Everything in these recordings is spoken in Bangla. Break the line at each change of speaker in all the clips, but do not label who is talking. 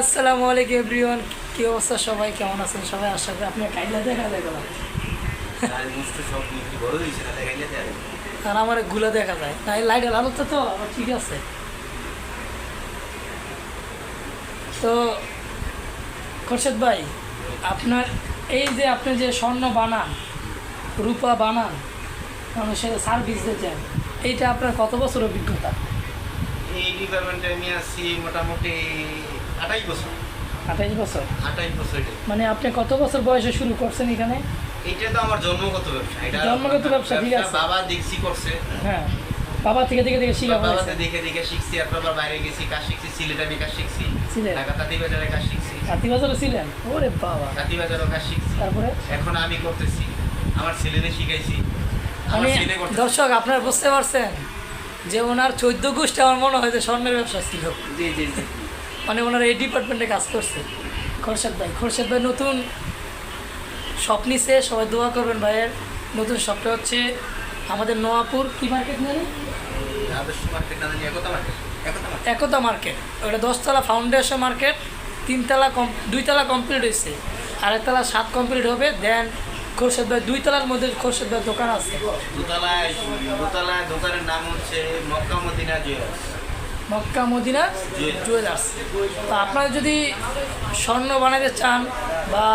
আসসালামু আলাইকুম এভরিওয়ান। কি অবস্থা সবাই? কেমন আছেন? সবাই আশা করি আপনার কাইলা দেখা যায়
না
আর আমারগুলা দেখা যায়। এই লাইটের আলোতে তো ঠিক আছে। তো খোরশেদ ভাই আপনার এই যে আপনি যে স্বর্ণ বানান রূপা বানান মানুষের সার্ভিস দিচ্ছেন এইটা আপনার কত বছর অভিজ্ঞতা?
এই ডিপার্টমেন্টে আমি আছি মোটামুটি আঠাইশ বছর।
বছর?
বছর
মানে আপনি কত বছর বয়সে শুরু করছেন এখানে?
এইটা তো আমার জন্মগত ব্যবসা। এটা
জন্মগত ব্যবসা, ঠিক আছে।
বাবা দেখছি করছে।
হ্যাঁ। বাবা থেকে থেকে থেকে শিখা
বাবাতে
হয়েছে।
দেখে দেখে শিখছি আবার বাইরে গেছি কাজ শিখছি সিলেটে আমি কাজ শিখছি? ঢাকা কাজ শিখছি।
হাতি বাজারে ছিলেন ওরে বাবা।
তাঁতি বাজারও কাজ শিখছি।
তারপরে?
এখন আমি করতেছি। আমার ছেলেদের শিখাইছি। আমার
মানে দর্শক আপনারা বুঝতে পারছেন যে ওনার চোদ্দ গোষ্ঠী আমার মনে হয় যে স্বর্ণের ব্যবসা ছিল।
জি জি জি।
মানে ওনার এই ডিপার্টমেন্টে কাজ করছে। খোরশেদ ভাই খোরশেদ ভাই নতুন শপ নিছে সবাই দোয়া করবেন ভাইয়ের। নতুন শপটা হচ্ছে আমাদের নোয়াপুর কি মার্কেট জানি
একতা মার্কেট একতা মার্কেট
ওটা দশতলা ফাউন্ডেশন মার্কেট তিনতলা কম দুইতলা কমপ্লিট হয়েছে। আরেকতলা সাত কমপ্লিট হবে দেন খোরশেদ ভাই দুইতলার মধ্যে খোরশেদ ভাই দোকান আছে।
দোতলায় দোতলায় দোকানের নাম হচ্ছে Mecca Medina jewellers.
Mecca Medina
jewellers.
তো আপনারা যদি স্বর্ণ বানাইতে চান বা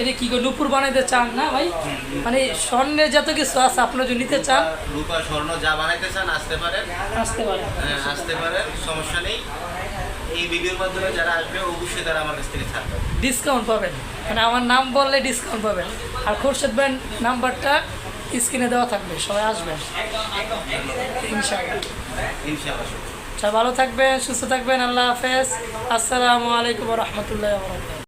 এটা কী করে নুপুর বানাইতে চান না ভাই? মানে স্বর্ণের যত কিছু আছে আপনারা যদি নিতে চান।
রূপা স্বর্ণ যা বানাইতে চান আসতে পারেন।
আসতে পারেন।
হ্যাঁ, আসতে পারেন সমস্যা নেই। এই ভিডিওর মাধ্যমে যারা আসবে অবশ্যই তারা আমার কাছ থেকে
ডিসকাউন্ট পাবেন। মানে আমার নাম বললে ডিসকাউন্ট পাবেন। আর খোরশেদ ব্যান্ড নাম্বারটা স্ক্রিনে দেওয়া থাকবে, সবাই আসবেন ইনশাআল্লাহ। ভালো থাকবেন, সুস্থ থাকবেন, আল্লাহ হাফেজ। আসসালামু আলাইকুম রহমতুল্লাহ